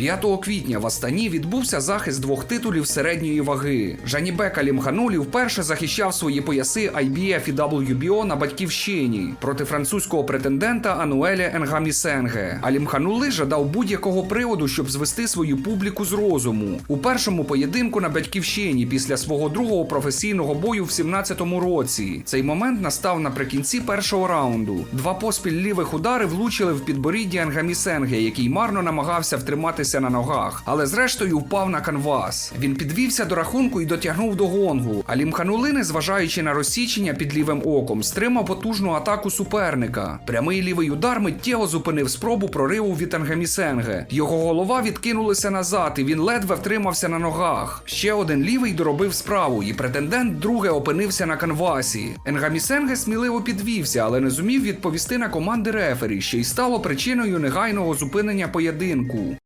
5 квітня в Астані відбувся захист двох титулів середньої ваги. Жанібек Алімханулі вперше захищав свої пояси IBF і WBO на батьківщині проти французького претендента Ануеля Енгамісенге. Алімханули жадав будь-якого приводу, щоб звести свою публіку з розуму. У першому поєдинку на батьківщині після свого другого професійного бою в 17-му році. Цей момент настав наприкінці першого раунду. Два поспіль лівих удари влучили в підборіддя Енгамісенге, який марно намагався втриматися на ногах, але зрештою впав на канвас. Він підвівся до рахунку і дотягнув до гонгу. А Лімханули, незважаючи на розсічення під лівим оком, стримав потужну атаку суперника. Прямий лівий удар миттєво зупинив спробу прориву від Енгамісенге. Його голова відкинулася назад, і він ледве втримався на ногах. Ще один лівий доробив справу, і претендент друге опинився на канвасі. Енгамісенге сміливо підвівся, але не зумів відповісти на команди рефері, що й стало причиною негайного зупинення поєдинку.